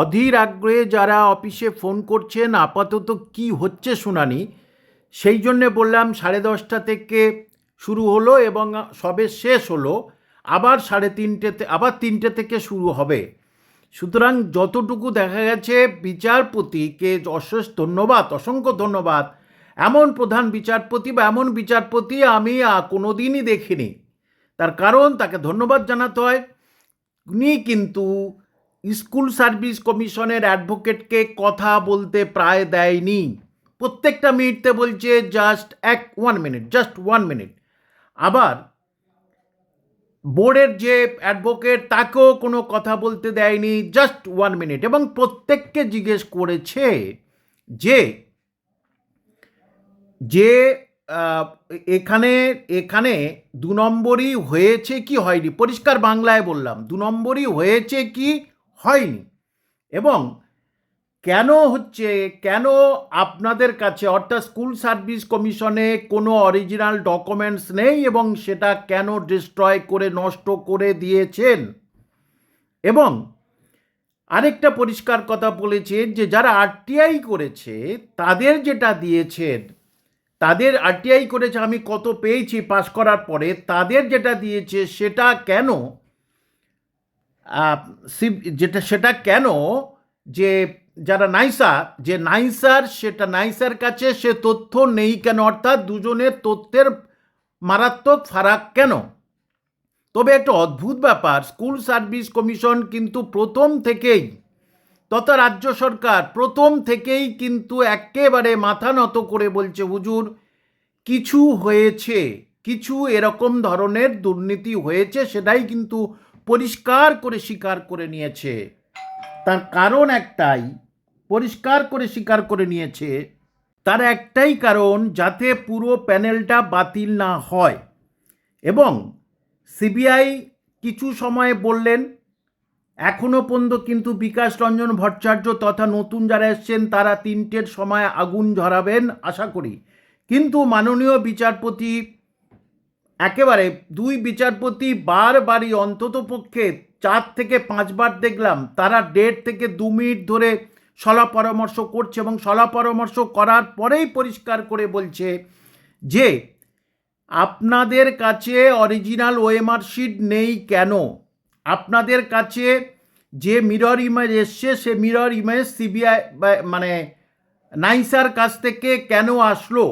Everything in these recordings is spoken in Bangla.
অধীর আগ্রহে যারা অফিসে ফোন করছেন, আপাতত কি হচ্ছে শুনানি, সেই জন্যে বললাম সাড়ে দশটা থেকে শুরু হলো এবং সবে শেষ হলো, আবার সাড়ে তিনটেতে আবার তিনটে থেকে শুরু হবে। সুতরাং যতটুকু দেখা গেছে, বিচারপতিকে অশেষ ধন্যবাদ, অসংখ্য ধন্যবাদ। এমন প্রধান বিচারপতি বা এমন বিচারপতি আমি কোনো দিনই দেখিনি। তার কারণ তাকে ধন্যবাদ জানাতে হয়। উনি কিন্তু স্কুল সার্ভিস কমিশনের অ্যাডভোকেটকে কথা বলতে প্রায় দেয়নি। প্রত্যেকটা মিনিটতে বলছে, জাস্ট এক one minute just one minute আবার বোর্ডের যে অ্যাডভোকেট, তাকেও কোনো কথা বলতে দেয়নি, জাস্ট ওয়ান মিনিট এবং প্রত্যেককে জিজ্ঞেস করেছে যে যে এখানে এখানে দু নম্বরই হয়েছে কি হয়নি? পরিষ্কার বাংলায় বললাম, দু নম্বরই হয়েছে কি হয়নি। এবং কেন হচ্ছে, কেন আপনাদের কাছে, অর্থাৎ স্কুল সার্ভিস কমিশনে কোনো অরিজিনাল ডকুমেন্টস নেই এবং সেটা কেন ডিস্ট্রয় করে, নষ্ট করে দিয়েছেন? এবং আরেকটা পরিষ্কার কথা বলেছেন যে, যারা আরটিআই করেছে, তাদের যেটা দিয়েছেন, তাদের আরটিআই করেছে, আমি কত পেয়েছি পাস করার পরে, তাদের যেটা দিয়েছে, সেটা কেন যেটা, সেটা কেন যে যারা নাইসা যে নাইসার, সেটা নাইসার কাছে সে তথ্য নেই কেন? অর্থাৎ দুজনের তথ্যের মারাত্মক ফারাক কেন? তবে একটা অদ্ভুত ব্যাপার, স্কুল সার্ভিস কমিশন কিন্তু প্রথম থেকেই তথা রাজ্য সরকার প্রথম থেকেই কিন্তু একেবারে মাথা নত করে বলছে, হুজুর, কিছু হয়েছে, কিছু এরকম ধরনের দুর্নীতি হয়েছে, সেটাই কিন্তু পরিষ্কার করে স্বীকার করে নিয়েছে। তার কারণ একটাই, পরিষ্কার করে স্বীকার করে নিয়েছে, তার একটাই কারণ যাতে পুরো প্যানেলটা বাতিল না হয়। এবং সিবিআই কিছু সময় বললেন এখনও পর্যন্ত কিন্তু বিকাশ রঞ্জন ভট্টাচার্য তথা নতুন যারা এসছেন, তারা তিনটের সময় আগুন ঝরাবেন, আশা করি। কিন্তু মাননীয় বিচারপতি একেবারে দুই বিচারপতি বারবারই অন্তত পক্ষে চার থেকে পাঁচবার দেখলাম, তারা দেড় থেকে দু মিনিট ধরে সলা পরামর্শ করছে এবং সলা পরামর্শ করার পরেই পরিষ্কার করে বলছে যে, আপনাদের কাছে অরিজিনাল ওএমআর শিট নেই কেন? আপনাদের কাছে যে মিরর ইমেজ এসছে, সে মিরর ইমেজ সিবিআই মানে নাইসার কাছ থেকে কেন আসলো?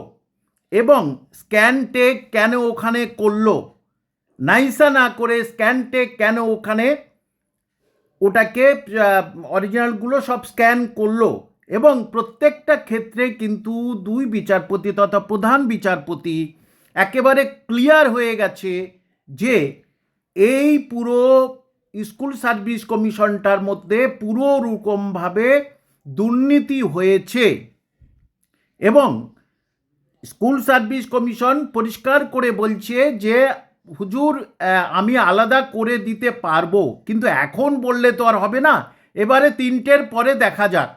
এবং স্ক্যান টেক কেন ওখানে করল? নাইসা না করে স্ক্যান টেক কেন ওখানে? ওটাকে অরিজিনালগুলো সব স্ক্যান করল। এবং প্রত্যেকটা ক্ষেত্রে কিন্তু দুই বিচারপতি তথা প্রধান বিচারপতি একেবারে ক্লিয়ার হয়ে গেছে যে এই পুরো স্কুল সার্ভিস কমিশনটার মধ্যে পুরো রকমভাবে দুর্নীতি হয়েছে। এবং স্কুল সার্ভিস কমিশন পরিষ্কার করে বলছে যে, হুজুর আমি আলাদা করে দিতে পারব। কিন্তু এখন বললে তো আর হবে না। এবারে তিনটের পরে দেখা যাক।